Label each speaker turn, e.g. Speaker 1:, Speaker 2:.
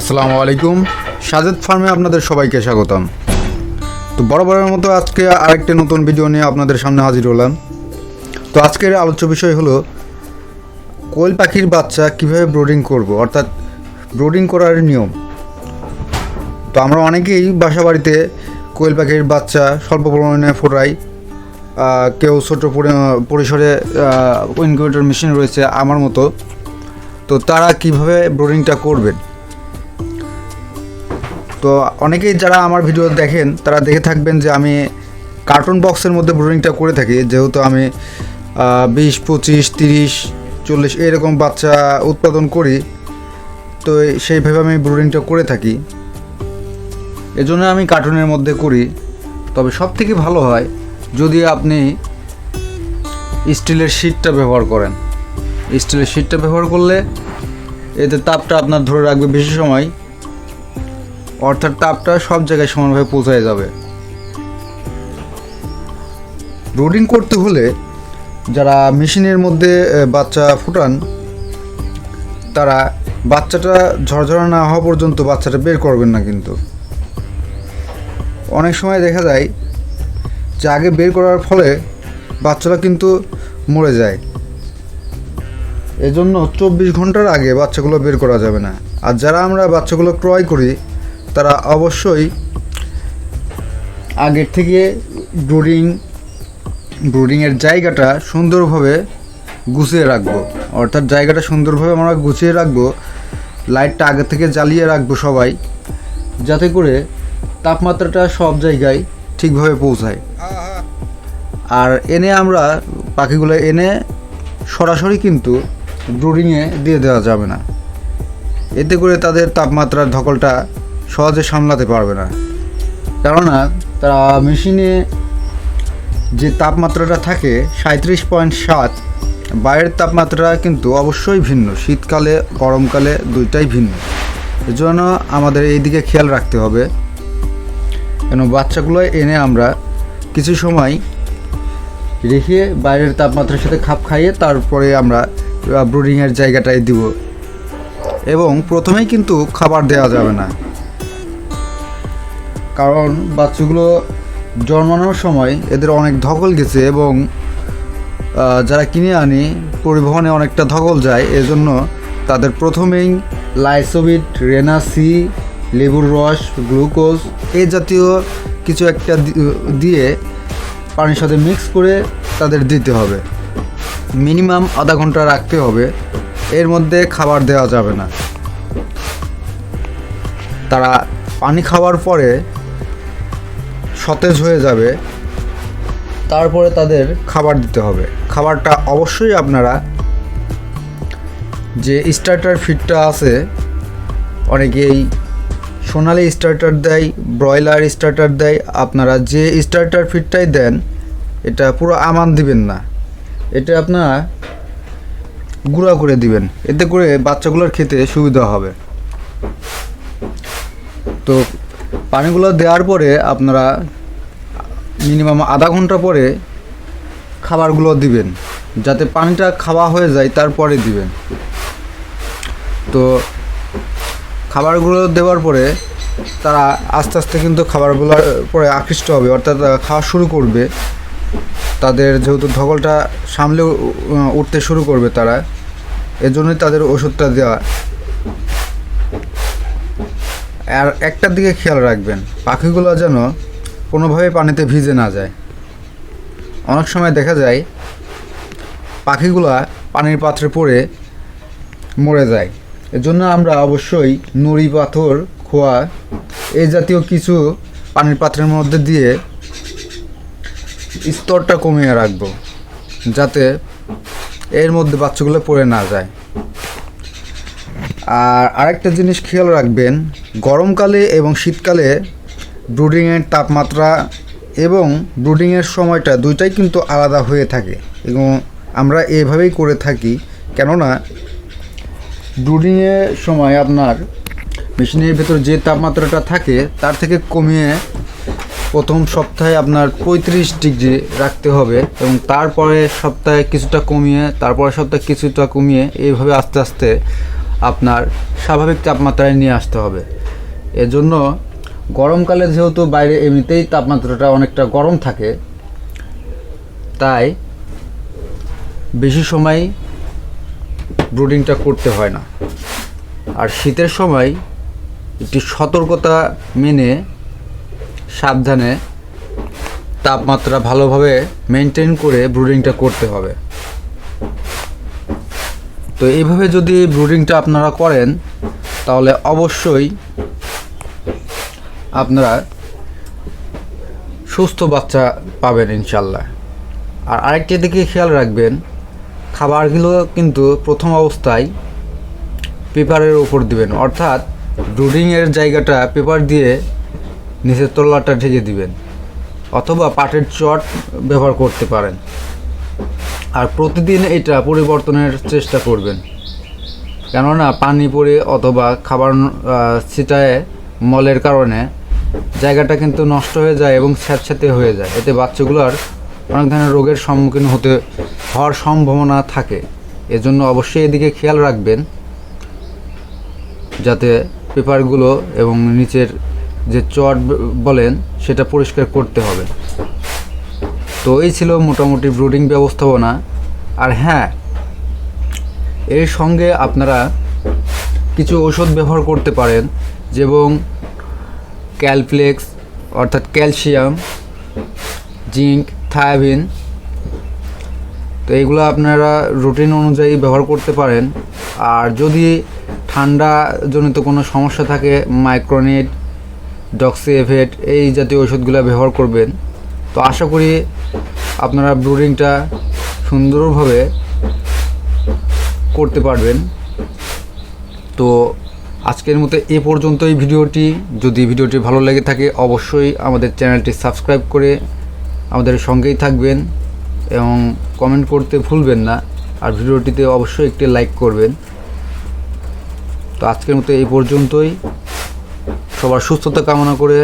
Speaker 1: আসসালামু আলাইকুম। সাজেদ ফার্মে আপনাদের সবাইকে স্বাগতম। তো বরাবরের মতো আজকে আরেকটি নতুন ভিডিও নিয়ে আপনাদের সামনে হাজির হলাম। তো আজকের আলোচ্য বিষয় হলো, কোয়েল পাখির বাচ্চা কীভাবে ব্রোডিং করব? অর্থাৎ ব্রোডিং করার নিয়ম। তো আমরা অনেকেই বাসা বাড়িতে কোয়েল পাখির বাচ্চা স্বল্প পরিমাণে ফোটাই। কেউ ছোটো পরিসরে ইনকিউবেটর মেশিন রয়েছে আমার মতো। তো তারা কীভাবে ব্রোডিংটা করবেন? তো অনেকেই যারা আমার ভিডিও দেখেন, তারা দেখে থাকবেন যে আমি কার্টুন বক্সের মধ্যে ব্রুডিংটা করে থাকি। যেহেতু আমি বিশ, পঁচিশ, তিরিশ, চল্লিশ এরকম বাচ্চা উৎপাদন করি, তো সেইভাবে আমি ব্রুডিংটা করে থাকি। এজন্য আমি কার্টুনের মধ্যে করি। তবে সব থেকে ভালো হয় যদি আপনি স্টিলের শিটটা ব্যবহার করেন। স্টিলের শিটটা ব্যবহার করলে এতে তাপটা আপনার ধরে রাখবে বেশি সময়। অর্থাৎ তাপটা সব জায়গায় সমানভাবে পৌঁছায় যাবে। রোডিং করতে হলে যারা মেশিনের মধ্যে বাচ্চা ফুটান, তারা বাচ্চাটা ঝরঝরা না হওয়া পর্যন্ত বাচ্চাটা বের করবেন না কিন্তু। অনেক সময় দেখা যায় যে আগে বের করার ফলে বাচ্চাটা কিন্তু মরে যায়। এজন্য চব্বিশ ঘণ্টার আগে বাচ্চাগুলো বের করা যাবে না। আর যারা আমরা বাচ্চাগুলো ক্রয় করি তারা অবশ্যই আগের থেকে ব্রুডিং, ব্রুডিংয়ের জায়গাটা সুন্দরভাবে গুছিয়ে রাখব। অর্থাৎ জায়গাটা সুন্দরভাবে আমরা গুছিয়ে রাখব, লাইটটা আগে থেকে জ্বালিয়ে রাখব সবাই, যাতে করে তাপমাত্রাটা সব জায়গায় ঠিকভাবে পৌঁছায়। আর এনে আমরা পাখিগুলো এনে সরাসরি কিন্তু ব্রুডিংয়ে দিয়ে দেওয়া যাবে না। এতে করে তাদের তাপমাত্রার ধকলটা সহজে সামলাতে পারবে না। কেননা তারা মেশিনে যে তাপমাত্রাটা থাকে সাঁত্রিশ পয়েন্ট সাত, বাইরের তাপমাত্রা কিন্তু অবশ্যই ভিন্ন। শীতকালে, গরমকালে দুইটাই ভিন্ন। এজন্য আমাদের এই দিকে খেয়াল রাখতে হবে। কেন, বাচ্চাগুলো এনে আমরা কিছু সময় রেখে বাইরের তাপমাত্রার সাথে খাপ খাইয়ে তারপরে আমরা ব্রুডিংয়ের জায়গাটায় দিব। এবং প্রথমেই কিন্তু খাবার দেওয়া যাবে না। কারণ বাচ্চাগুলো জন্মানোর সময় এদের অনেক ধকল গেছে এবং যারা কিনে আনি, পরিবহনে অনেকটা ধকল যায়, এজন্য তাদের প্রথমেই লাইসোবিট, রেনাসি, লেবুর রস, গ্লুকোজ এই জাতীয় কিছু একটা দিয়ে পানির সাথে মিক্স করে তাদের দিতে হবে। মিনিমাম আধা ঘণ্টা রাখতে হবে। এর মধ্যে খাবার দেওয়া যাবে না। তারা পানি খাওয়ার পরে সতেজ হয়ে যাবে। তারপরে তাদের খাবার দিতে হবে। খাবারটা অবশ্যই আপনারা যে স্টার্টার ফিডটা আছে অনেকেই সোনালি স্টার্টার দেয় ব্রয়লার স্টার্টার দেয় আপনারা যে স্টার্টার ফিডটাই দেন এটা পুরো আমান দিবেন না। এটা আপনারা গুঁড়া করে দিবেন। এতে করে বাচ্চাগুলোর খেতে সুবিধা হবে। তো পানিগুলো দেওয়ার পরে আপনারা মিনিমাম আধা ঘণ্টা পরে খাবারগুলো দিবেন। যাতে পানিটা খাওয়া হয়ে যায়, তারপরে দিবেন। তো খাবারগুলো দেওয়ার পরে তারা আস্তে আস্তে কিন্তু খাবারগুলোর পরে আকৃষ্ট হবে, অর্থাৎ খাওয়া শুরু করবে। তাদের যেহেতু ধকলটা সামলে উঠতে শুরু করবে তারা, এজন্যই তাদের ওষুধটা দেওয়া আর একটার দিকে খেয়াল রাখবেন, পাখিগুলো যেন কোনোভাবে পানিতে ভিজে না যায়। অনেক সময় দেখা যায়, পাখিগুলা পানির পাত্রে পড়ে মরে যায়। এজন্য আমরা অবশ্যই নুড়ি, পাথর, খোয়া এই জাতীয় কিছু পানির পাত্রের মধ্যে দিয়ে স্তরটা কমিয়ে রাখব, যাতে এর মধ্যে বাচ্চাগুলো পড়ে না যায়। আর আরেকটা জিনিস খেয়াল রাখবেন, গরমকালে এবং শীতকালে ব্রুডিংয়ের তাপমাত্রা এবং ব্রুডিংয়ের সময়টা দুইটাই কিন্তু আলাদা হয়ে থাকে এবং আমরা এভাবেই করে থাকি। কেননা ব্রুডিংয়ের সময় আপনার মেশিনের ভেতর যে তাপমাত্রাটা থাকে তার থেকে কমিয়ে প্রথম সপ্তাহে আপনার পঁয়ত্রিশ ডিগ্রি রাখতে হবে এবং তারপরে সপ্তাহে কিছুটা কমিয়ে তারপরে সপ্তাহে কিছুটা কমিয়ে এইভাবে আস্তে আস্তে আপনার স্বাভাবিক তাপমাত্রায় নিয়ে আসতে হবে। এজন্য গরমকালে যেহেতু বাইরে এমনিতেই তাপমাত্রাটা অনেকটা গরম থাকে, তাই বেশি সময় ব্রুডিংটা করতে হয় না। আর শীতের সময় একটি সতর্কতা মেনে সাবধানে তাপমাত্রা ভালোভাবে মেনটেন করে ব্রুডিংটা করতে হবে। তো এইভাবে যদি ব্রুডিংটা আপনারা করেন, তাহলে অবশ্যই আপনারা সুস্থ বাচ্চা পাবেন ইনশাল্লাহ আর আরেকটি দিকে খেয়াল রাখবেন, খাবারগুলো কিন্তু প্রথম অবস্থায় পেপারের উপর দিবেন, অর্থাৎ ব্রুডিংয়ের জায়গাটা পেপার দিয়ে নিচের তলাটা ঢেকে দিবেন, অথবা পাটের চট ব্যবহার করতে পারেন। আর প্রতিদিন এটা পরিবর্তনের চেষ্টা করবেন। কেননা পানি পড়ে অথবা খাবার ছিটায় মলের কারণে জায়গাটা কিন্তু নষ্ট হয়ে যায় এবং স্যাঁতস্যাঁতে হয়ে যায়। এতে বাচ্চাগুলোর অনেক ধরনের রোগের সম্মুখীন হতে, হওয়ার সম্ভাবনা থাকে। এজন্য অবশ্যই এদিকে খেয়াল রাখবেন, যাতে পেপারগুলো এবং নিচের যে চট বলেন সেটা পরিষ্কার করতে হবে। তো এই ছিল মোটামুটি ব্রুডিং ব্যবস্থাপনা। আর হ্যাঁ এর সঙ্গে আপনারা কিছু ওষুধ ব্যবহার করতে পারেন, যেমন ক্যালপ্লেক্স অর্থাৎ ক্যালসিয়াম, জিঙ্ক থায়াবিন তো এইগুলো আপনারা রুটিন অনুযায়ী ব্যবহার করতে পারেন। আর যদি ঠান্ডা জনিত কোনো সমস্যা থাকে, মাইক্রোনিট ডক্সিএভেট এই জাতীয় ওষুধগুলো ব্যবহার করবেন। তো আশা করি আপনারা ব্রুডিংটা সুন্দরভাবে করতে পারবেন। তো আজকের মতো এ পর্যন্তই ভিডিওটি। যদি ভিডিওটি ভালো লেগে থাকে, অবশ্যই আমাদের চ্যানেলটি সাবস্ক্রাইব করে আমাদের সঙ্গেই থাকবেন এবং কমেন্ট করতে ভুলবেন না। আর ভিডিওটিতে অবশ্যই একটি লাইক করবেন। তো আজকের মতো এই পর্যন্তই। সবার সুস্থতা কামনা করে